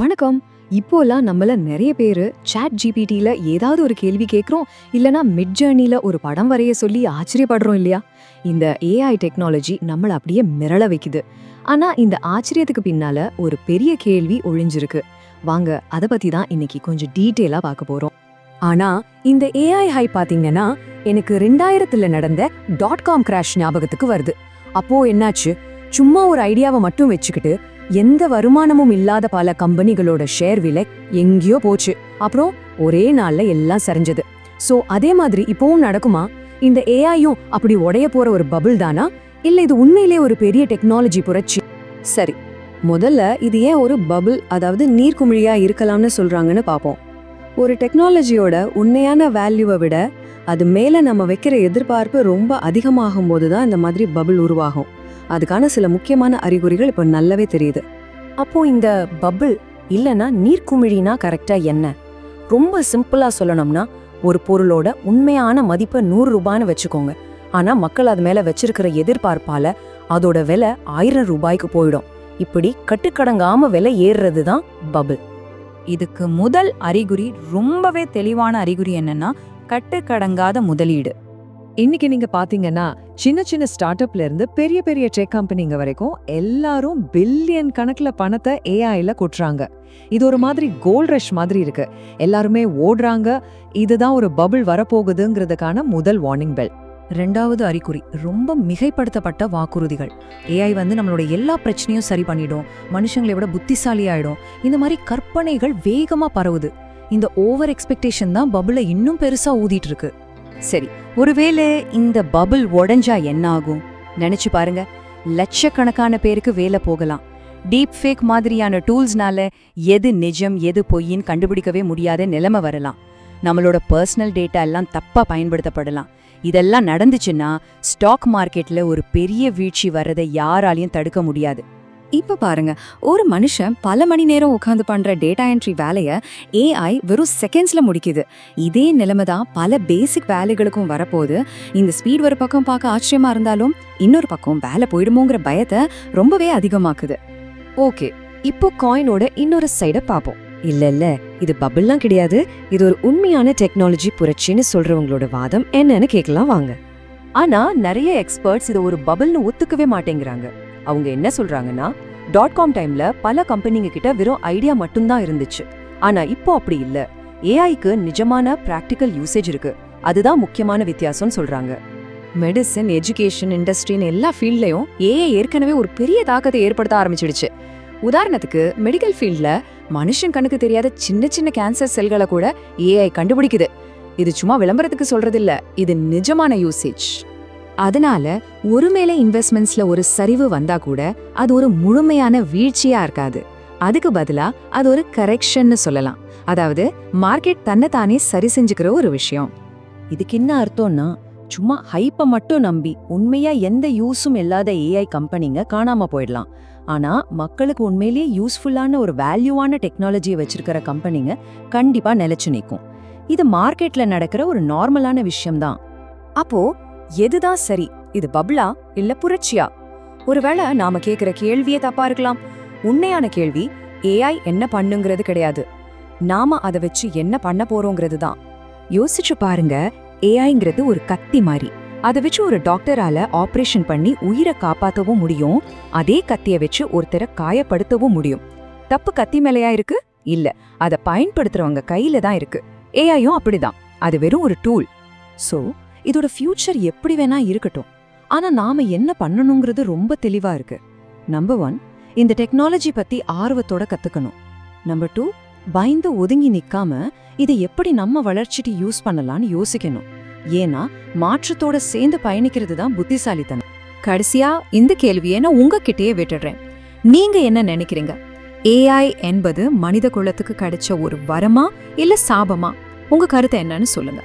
வணக்கம். இப்போலாம் நம்மள நிறைய பேர் சாட் ஜிபிடில ஏதாவது ஒரு கேள்வி கேட்குறோம் இல்லைனா மிட் ஜேர்னியில் ஒரு படம் வரைய சொல்லி ஆச்சரியப்படுறோம் இல்லையா? இந்த ஏஐ டெக்னாலஜி நம்மள அப்படியே மிரள வைக்குது. ஆனா இந்த ஆச்சரியத்துக்கு பின்னால ஒரு பெரிய கேள்வி ஒழிஞ்சிருக்கு. வாங்க அத பத்தி தான் இன்னைக்கு கொஞ்சம் டீட்டெயிலாக பார்க்க போறோம். ஆனா இந்த ஏஐ ஹை பாத்தீங்கன்னா எனக்கு ரெண்டாயிரத்துல நடந்த டாட் காம் கிராஷ் ஞாபகத்துக்கு வருது. அப்போ என்னாச்சு? சும்மா ஒரு ஐடியாவை மட்டும் வச்சுக்கிட்டு எந்த வருமானமும் இல்லாத பல கம்பெனிகளோட ஷேர் விலை எங்கேயோ போச்சு. அப்புறம் ஒரே நாள்ல எல்லாம் சரிஞ்சது. ஸோ அதே மாதிரி இப்போவும் நடக்குமா? இந்த ஏஐயும் அப்படி உடைய போற ஒரு பபுள் தானா? இல்ல இது உண்மையிலே ஒரு பெரிய டெக்னாலஜி புரட்சி? சரி முதல்ல இது ஏன் ஒரு பபுள் அதாவது நீர்க்குமிழியா இருக்கலாம்னு சொல்றாங்கன்னு பார்ப்போம் ஒரு டெக்னாலஜியோட உண்மையான வேல்யூவை விட அது மேல நம்ம வைக்கிற எதிர்பார்ப்பு ரொம்ப அதிகமாகும் போது தான் இந்த மாதிரி பபுள் உருவாகும். அதுக்கான சில முக்கியமான அறிகுறிகள் இப்போ நல்லாவே தெரியுது. அப்போ இந்த பபிள் இல்லைன்னா நீர்க்குமிழினா கரெக்டாக என்ன? ரொம்ப சிம்பிளாக சொல்லணும்னா ஒரு பொருளோட உண்மையான மதிப்பை நூறு ரூபான்னு வச்சுக்கோங்க. ஆனால் மக்கள் அது மேலே வச்சிருக்கிற எதிர்பார்ப்பால் அதோட விலை ஆயிரம் ரூபாய்க்கு போயிடும். இப்படி கட்டுக்கடங்காம விலை ஏறுறது தான் பபிள் இதுக்கு முதல் அறிகுறி ரொம்பவே தெளிவான அறிகுறி என்னன்னா கட்டுக்கடங்காத முதலீடு. இன்னைக்கு நீங்க பாத்தீங்கன்னா சின்ன சின்ன ஸ்டார்ட் அப்ல இருந்து பெரிய பெரிய டெக் கம்பெனிங்க வரைக்கும் எல்லாரும் பில்லியன் கணக்குல பணத்தை ஏஐல கொட்டுறாங்க. இது ஒரு மாதிரி கோல்ட் ரஷ் மாதிரி இருக்கு. எல்லாருமே ஓடுறாங்க. இதுதான் ஒரு பபிள் வரப்போகுதுங்கிறதுக்கான முதல் வார்னிங் பெல் ரெண்டாவது அறிகுறி ரொம்ப மிகைப்படுத்தப்பட்ட வாக்குறுதிகள். ஏஐ வந்து நம்மளோட எல்லா பிரச்சனையும் சரி பண்ணிடும். மனுஷங்களை விட புத்திசாலி ஆயிடும். இந்த மாதிரி கற்பனைகள் வேகமா பரவுது. இந்த ஓவர் எக்ஸ்பெக்டேஷன் தான் பபுளை இன்னும் பெருசா ஊதிட்டு இருக்கு. சரி ஒருவேளை இந்த பபிள் உடைஞ்சா என்ன ஆகும் நினைச்சு பாருங்க. லட்சக்கணக்கான பேருக்கு வேலை போகலாம். டீப் ஃபேக் மாதிரியான டூல்ஸ்னால எது நிஜம் எது பொய்ன்னு கண்டுபிடிக்கவே முடியாத நிலைமை வரலாம். நம்மளோட பர்சனல் டேட்டா எல்லாம் தப்பா பயன்படுத்தப்படலாம். இதெல்லாம் நடந்துச்சுன்னா ஸ்டாக் மார்க்கெட்ல ஒரு பெரிய வீழ்ச்சி வர்றதை யாராலையும் தடுக்க முடியாது. இப்ப பாருங்க ஒரு மனுஷன் பல மணி நேரம் உட்காந்து பண்ற டேட்டா என்ட்ரி வேலையை ஏஐ வெறும் செகண்ட்ஸ்ல முடிக்குது. இதே நிலைமை தான் பல பேசிக் வேலைகளுக்கும் வரப்போது இந்த ஸ்பீட் ஒரு பக்கம் பார்க்க ஆச்சரியமா இருந்தாலும் இன்னொரு பக்கம் வேலை போயிடுமோங்கிற பயத்தை ரொம்பவே அதிகமாக்குது. ஓகே இப்போ காயினோட இன்னொரு சைடை பார்ப்போம். இல்ல இல்ல இது பபிள்லாம் கிடையாது. இது ஒரு உண்மையான டெக்னாலஜி புரட்சின்னு சொல்றவங்களோட வாதம் என்னன்னு கேட்கலாம் வாங்க. ஆனா நிறைய எக்ஸ்பர்ட்ஸ் இதை ஒரு பபிள்னு ஒத்துக்கவே மாட்டேங்கிறாங்க. அவங்க என்ன சொல்றாங்கன்னா டாட் காம் டைம்ல பல கம்பெனிங்க கிட்ட வெறும் ஐடியா மட்டும்தான் இருந்துச்சு. ஆனா இப்போ அப்படி இல்ல. ஏஐக்கு நிஜமான பிராக்டிக்கல் யூசேஜ் இருக்கு. அதுதான் முக்கியமான வித்தியாசம்னு சொல்றாங்க. மெடிசன் எஜுகேஷன் இண்டஸ்ட்ரின்னு எல்லா ஃபீல்ட்லயும் ஏஐ ஏற்கனவே ஒரு பெரிய தாக்கத்தை ஏற்படுத்த ஆரம்பிச்சிடுச்சு. உதாரணத்துக்கு மெடிக்கல் ஃபீல்ட்ல மனுஷன் கண்ணுக்கு தெரியாத சின்ன சின்ன கேன்சர் செல்களை கூட ஏஐ கண்டுபிடிக்குது. இது சும்மா விளம்பரத்துக்கு சொல்றதில்ல. இது நிஜமான யூசேஜ் அதனால ஒரு மேல இன்வெஸ்ட்மெண்ட்ஸ்ல ஒரு சரிவு வந்தா கூட அது ஒரு முழுமையான வீழ்ச்சியா இருக்காது. அதுக்கு பதிலா அது ஒரு கரெக்ஷன்னு சொல்லலாம். அதாவது மார்க்கெட் தன்னைத்தானே சரி செஞ்சுக்கிற ஒரு விஷயம். இதுக்கு என்ன அர்த்தம்னா சும்மா ஹைப்பை மட்டும் நம்பி உண்மையா எந்த யூஸும் இல்லாத ஏஐ கம்பெனிங்க காணாம போயிடலாம். ஆனா மக்களுக்கு உண்மையிலேயே யூஸ்ஃபுல்லான ஒரு வேல்யூவான டெக்னாலஜியை வச்சிருக்கிற கம்பெனிங்க கண்டிப்பா நிலைச்சு நிற்கும் இது மார்க்கெட்ல நடக்கிற ஒரு நார்மலான விஷயம்தான். அப்போ எதுதான் சரி? இது பப்ளா இல்ல புரட்சியா? ஒருவேளை நாம கேக்குற கேள்வியே தப்பா இருக்கலாம். உண்மையான கேள்வி ஏஐ என்ன பண்ணுங்கிறது கிடையாது. நாம அதை வச்சு என்ன பண்ண போறோங்கிறது தான். யோசிச்சு பாருங்க ஏஐங்கிறது ஒரு கத்தி மாதிரி அதை வச்சு ஒரு டாக்டரால ஆபரேஷன் பண்ணி உயிரை காப்பாத்தவும் முடியும். அதே கத்திய வச்சு ஒருத்தரை காயப்படுத்தவும் முடியும். தப்பு கத்தி மேலையா இருக்கு? இல்ல. அதை பயன்படுத்துறவங்க கையில தான் இருக்கு. ஏஐயும் அப்படிதான். அது வெறும் ஒரு டூல் சோ இதோட ஃபியூச்சர் எப்படி வேணா இருக்கட்டும். ஆனா நாம என்ன பண்ணணுங்கிறது ரொம்ப தெளிவா இருக்கு. நம்பர் ஒன் இந்த டெக்னாலஜி பத்தி ஆர்வத்தோட கத்துக்கணும். நம்பர் டூ பயந்து ஒதுங்கி நிக்காம இதை எப்படி நம்ம வளர்ச்சிக்கு யூஸ் பண்ணலாம்னு யோசிக்கணும். ஏன்னா மாற்றத்தோட சேர்ந்து பயணிக்கிறது தான் புத்திசாலித்தனம். கடைசியா இந்த கேள்வியை நான் உங்ககிட்டயே விட்டுடுறேன். நீங்க என்ன நினைக்கிறீங்க? ஏஐ என்பது மனித குலத்துக்கு கிடைச்ச ஒரு வரமா இல்ல சாபமா? உங்க கருத்தை என்னன்னு சொல்லுங்க.